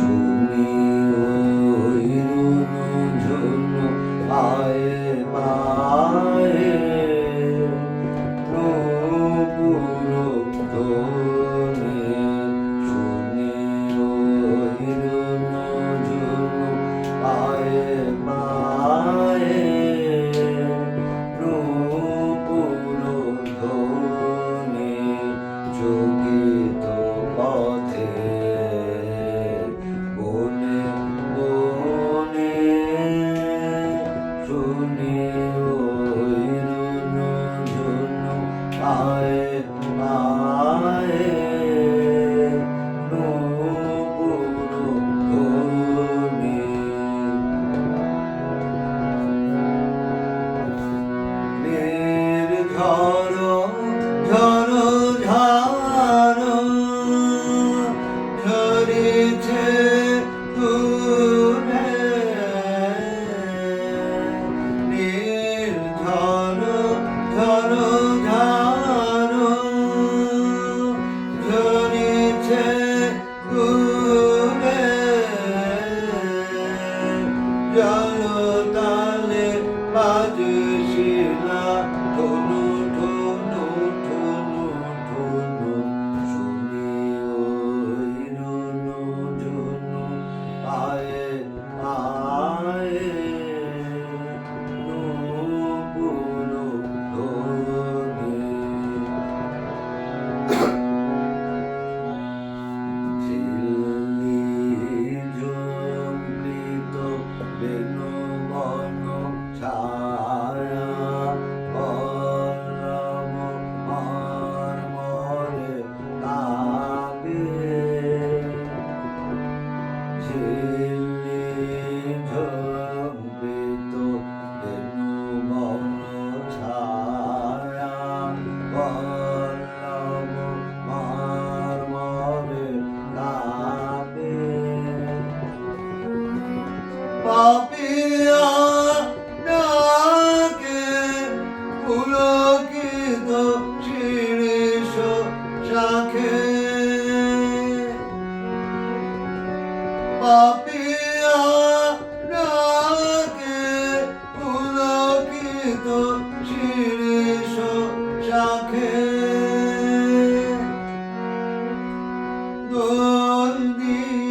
for me. Oh. 主な Papiya ডাকে পুলকিত শিরিষ শাখে পাপিয়া ডাকে পুলকিত শিরিষ শাখে দোল দিয়ে